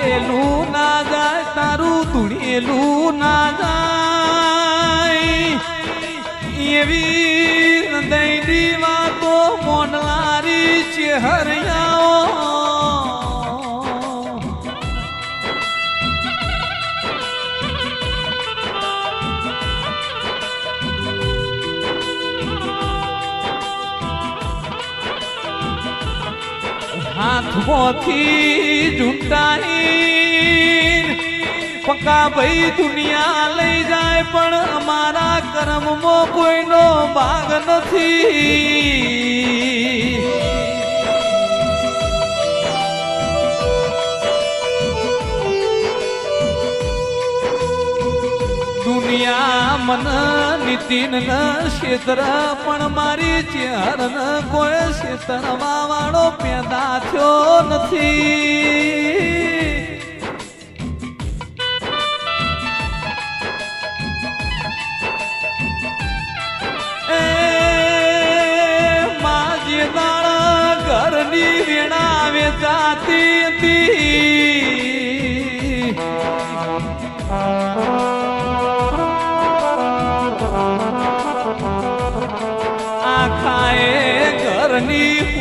ધૂળેલું ના જાય તારું ધૂળેલું ના જાય. એવી દૈડી વાતો મોનવારી છે હરિયાઓ હાથમાંથી ઝૂંટાઈ પક્કા ભાઈ દુનિયા લઈ જાય પણ અમારા કર્મમાં કોઈનો ભાગ નથી. દુનિયા મન નીતિન ક્ષેત્ર પણ મારી ચેહર કોઈ ક્ષેત્રમાં વાળો પેદા થયો નથી. માજી દાણ ઘરની વેણા વેચાતી હતી.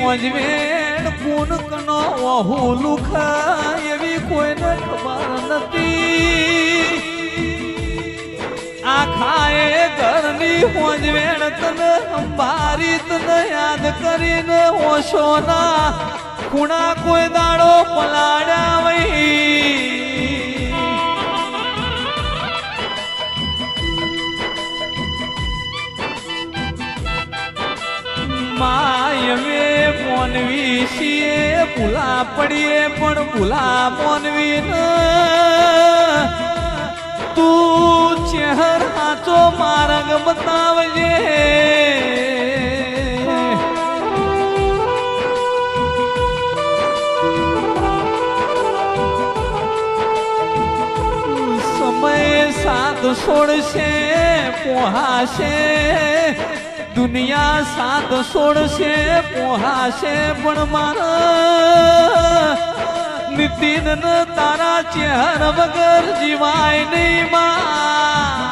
પોજવેણ પૂનકનો ઓહુ લુખ એવી કોઈને ખબર નથી. આખાએ ઘરની પોજવેણ તને અંબારી તને યાદ કરીને ઓશોના ખૂણા કોઈ દાડો પલાડ્યા વઈ ભૂલા પડીએ પણ ભૂલા મોનવી તું ચહેરા તો માર્ગ બતાવજે. સમય સાથ છોડશે પોહાશે. દુનિયા સાત છોડશે પોહાશે પણ મારા નીતિન તારા ચહેર વગર જીવાય નહીં માં.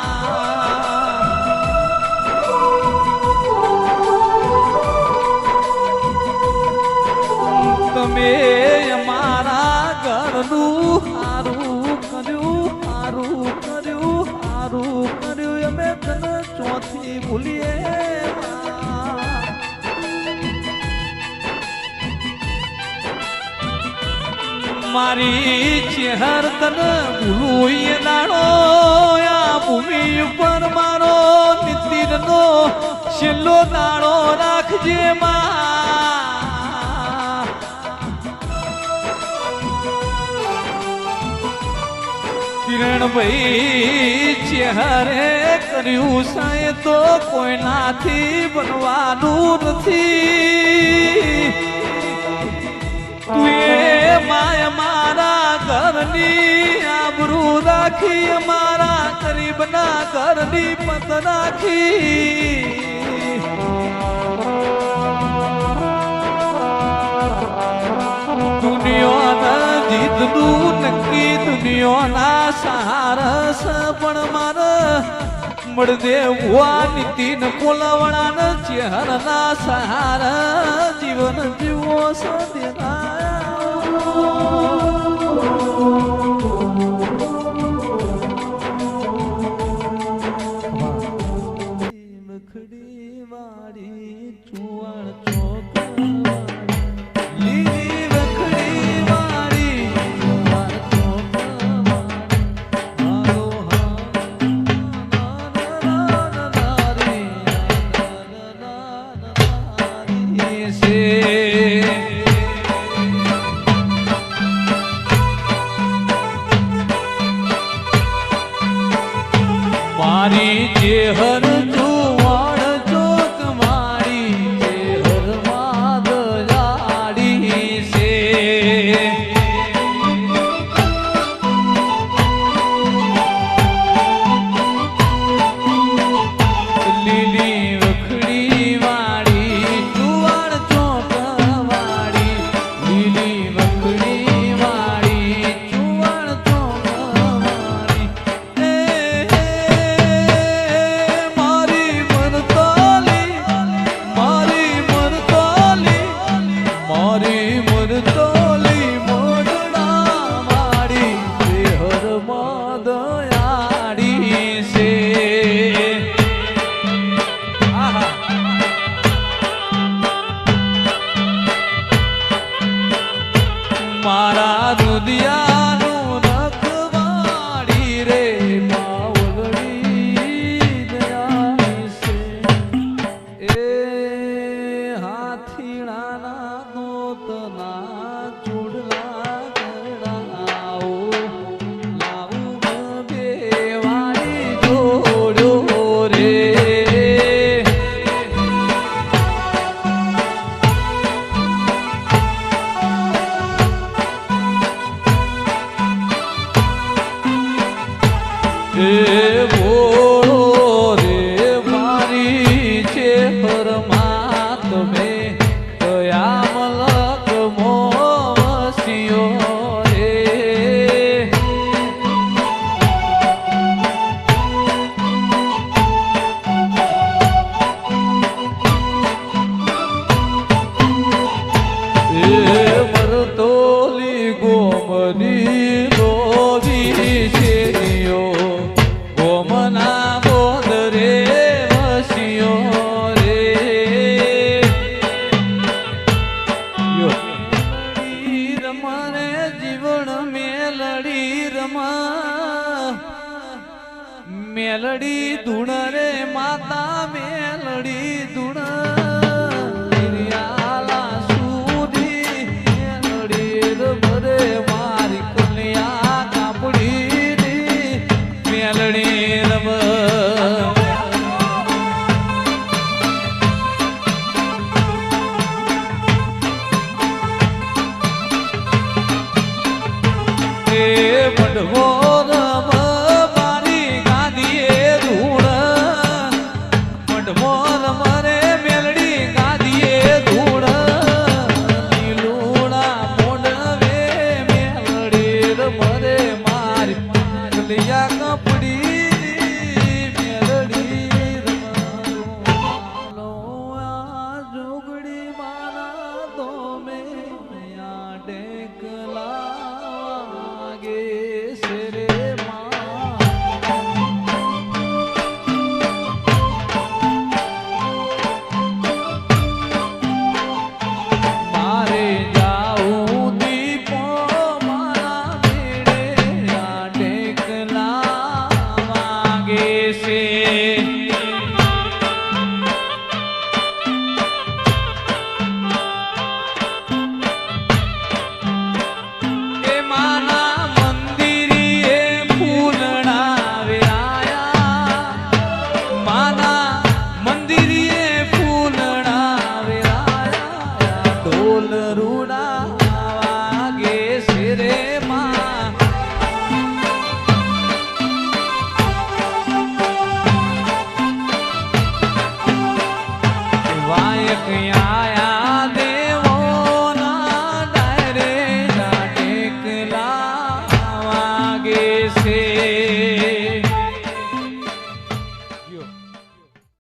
તમે મારી ચેહર તને ભૂલું એ દાડો આ ભૂમિ ઉપર મારો નિતિરનો છેલ્લો દાડો રાખજે માં. કિરણભાઈ, ચેહરે કર્યું સાય તો કોઈનાથી બનવાનું નથી. તું માય મારા ઘરની આબરૂ રાખી, મારા ગરીબના ઘરની પત રાખી. દુનિયાના જીતનું નક્કી, દુનિયાના સારસ પણ મારે મળદેવ ભુવા નીતિન કોલાવડાના ચહેરના સહારા જીવન જીવો મખડી વાળી ચુવાણ ચોક મારી જેહર મેલડી ધૂણ રે માતા મેલડી ધૂણ